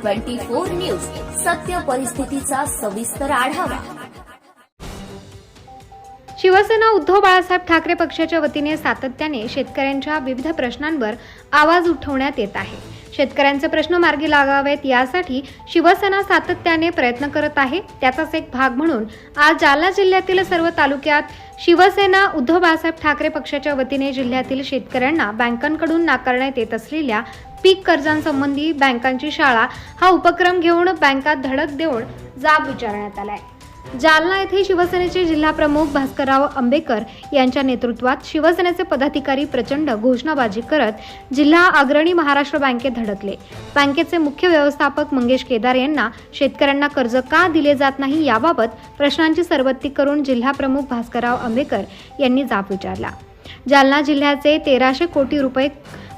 Twenty four news. सत्य परिस्थितीचा सविस्तर आढावा. शिवसेना उद्धव बाळासाहेब ठाकरे पक्षाच्या वतीने सातत्याने शेतकऱ्यांच्या विविध प्रश्नांवर आवाज उठवण्यात येत आहे. शेतकऱ्यांचे प्रश्न मार्गी लागावेत यासाठी शिवसेना सातत्याने प्रयत्न करत आहे. त्याचाच एक भाग म्हणून आज जालना जिल्ह्यातील सर्व तालुक्यात शिवसेना उद्धव बाळासाहेब ठाकरे पक्षाच्या वतीने जिल्ह्यातील शेतकऱ्यांना बँकांकडून नाकारण्यात येत असलेल्या पीक कर्जांसंबंधी बँकांची शाळा हा उपक्रम घेऊन बँकात धडक देऊन जाब विचारण्यात आलाय. जालना येथे शिवसेनेचे जिल्हा प्रमुख भास्करराव आंबेकर यांच्या नेतृत्वात शिवसेनेचे पदाधिकारी प्रचंड घोषणाबाजी करत जिल्हा अग्रणी महाराष्ट्र बँकेत धडकले. बँकेचे मुख्य व्यवस्थापक मंगेश केदार यांना शेतकऱ्यांना कर्ज का दिले जात नाही याबाबत प्रश्नांची सरबत्ती करून जिल्हाप्रमुख भास्करराव आंबेकर यांनी जाब विचारला. जालना जिल्ह्याचे तेराशे कोटी रुपये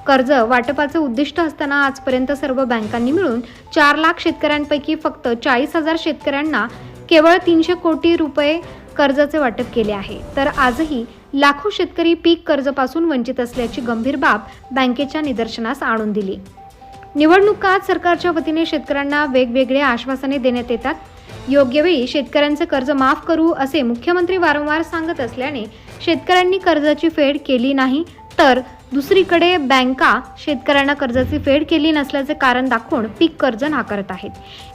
कर्ज वाटपाचं उद्दिष्ट असताना आजपर्यंत सर्व बँकांनी मिळून चार लाख शेतकऱ्यांपैकी फक्त चाळीस हजार शेतकऱ्यांना केवळ तीनशे कोटी रुपये कर्जाचे वाटप केले आहे. तर आजही लाखो शेतकरी पीक कर्जपासून वंचित असल्याची गंभीर बाब बँकेच्या निदर्शनास आणून दिली. निवडणुकात सरकारच्या वतीने शेतकऱ्यांना वेगवेगळे आश्वासने देण्यात येतात. योग्य वेळी शेतकऱ्यांचे कर्ज माफ करू असे मुख्यमंत्री वारंवार सांगत असल्याने शेतकऱ्यांनी कर्जाची फेड केली नाही तर दुसरीकडे बँका शेतकऱ्यांना कर्जाची फेड केली नसल्याचे कारण दाखवून पीक कर्ज नाकारत आहेत.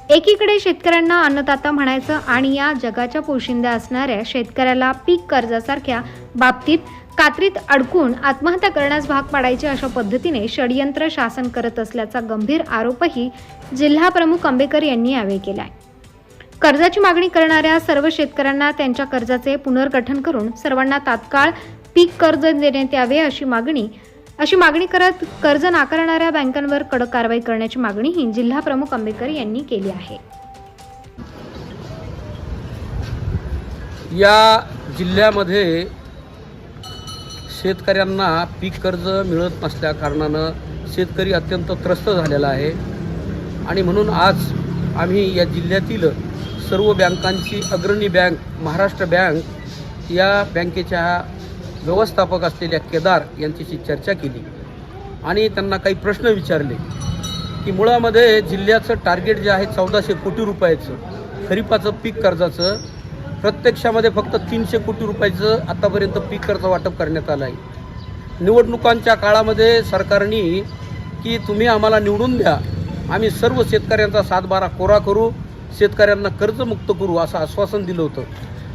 एकीकडे शेतकऱ्यांना अन्नदाता म्हणायचं आणि या जगाच्या पोशिंद्या असणाऱ्या शेतकऱ्याला पीक कर्जासारख्या बाबतीत कात्रीत अडकून आत्महत्या करण्यास भाग पाडायचे अशा पद्धतीने षडयंत्र शासन करत असल्याचा गंभीर आरोपही जिल्हा प्रमुख आंबेकर यांनी यावेळी केला आहे कर्जाची मागणी करणाऱ्या सर्व शेतकऱ्यांना त्यांच्या कर्जाचे पुनर्गठन करून सर्वांना तात्काळ पीक कर्ज देण्यात यावे अशी मागणी अशी मागणी करत कर्ज नाकारणाऱ्या बँकांवर कडक कारवाई करण्याची मागणीही जिल्हा प्रमुख आंबेकर यांनी केली आहे. या जिल्ह्यामध्ये शेतकऱ्यांना पीक कर्ज मिळत नसल्या कारणानं शेतकरी अत्यंत त्रस्त झालेला आहे. आणि म्हणून आज आम्ही या जिल्ह्यातील सर्व बँकांची अग्रणी बँक महाराष्ट्र बँक या बँकेच्या व्यवस्थापक असलेल्या केदार यांच्याशी चर्चा केली. आणि त्यांना काही प्रश्न विचारले की मुळामध्ये जिल्ह्याचं टार्गेट जे आहे चौदाशे कोटी रुपयाचं खरीपाचं पीक कर्जाचं प्रत्यक्षामध्ये फक्त तीनशे कोटी रुपयाचं आतापर्यंत पीक कर्ज वाटप करण्यात आलं आहे. निवडणुकांच्या काळामध्ये सरकारने की तुम्ही आम्हाला निवडून द्या आम्ही सर्व शेतकऱ्यांचा सातबारा कोरा करू शेतकऱ्यांना कर्जमुक्त करू असं आश्वासन दिलं होतं.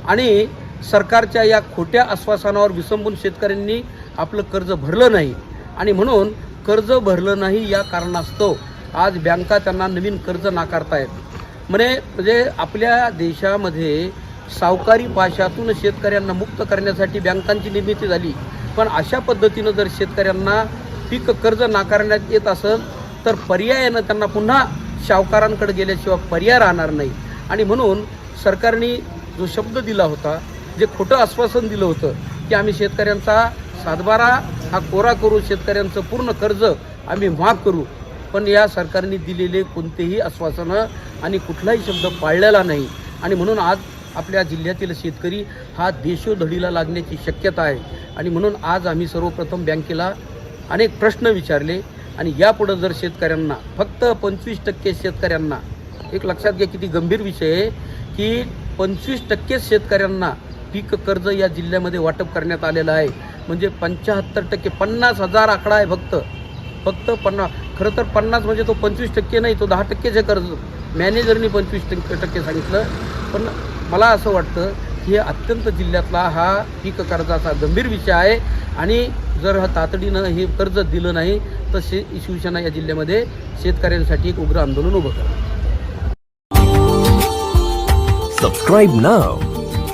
आणि सरकारच्या या खोट्या आश्वासनावर विसंबून शेतकऱ्यांनी आपलं कर्ज भरलं नाही. आणि म्हणून कर्ज भरलं नाही या कारणास्तव आज बँका त्यांना नवीन कर्ज नाकारतायत. म्हणे म्हणजे आपल्या देशामध्ये सावकारी पाशातून शेतकऱ्यांना मुक्त करण्यासाठी बँकांची निर्मिती झाली. पण अशा पद्धतीनं जर शेतकऱ्यांना पीक कर्ज नाकारण्यात येत असेल तर पर्यायानं त्यांना पुन्हा सावकारांकडे गेल्याशिवाय पर्याय राहणार नाही. आणि म्हणून सरकारने जो शब्द दिला होता जे खोटं आश्वासन दिलं होतं की आम्ही शेतकऱ्यांचा सातबारा हा कोरा करू शेतकऱ्यांचं पूर्ण कर्ज आम्ही माफ करू पण या सरकारने दिलेले कोणतेही आश्वासनं आणि कुठलाही शब्द पाळलेला नाही. आणि म्हणून आज आपल्या जिल्ह्यातील शेतकरी हा देशोधडीला लागण्याची शक्यता आहे. आणि म्हणून आज आम्ही सर्वप्रथम बँकेला अनेक प्रश्न विचारले आणि यापुढं जर शेतकऱ्यांना फक्त पंचवीस टक्के शेतकऱ्यांना एक लक्षात घ्या किती गंभीर विषय आहे की पंचवीस टक्केच शेतकऱ्यांना पीक कर्ज या जिल्ह्यामध्ये वाटप करण्यात आलेलं आहे. म्हणजे पंच्याहत्तर टक्के पन्नास हजार आकडा आहे फक्त. फक्त पन्नास खरं तर पन्नास म्हणजे तो पंचवीस टक्के नाही तो दहा टक्केचे कर्ज. मॅनेजरनी पंचवीस टक्के टक्के सांगितलं. पण मला असं वाटतं की हे अत्यंत जिल्ह्यातला हा पीक कर्जाचा गंभीर विषय आहे. आणि जर हा तातडीनं हे कर्ज दिलं नाही तर शे शिवसेना या जिल्ह्यामध्ये शेतकऱ्यांसाठी एक उग्र आंदोलन उभं करा. सबस्क्राईब ना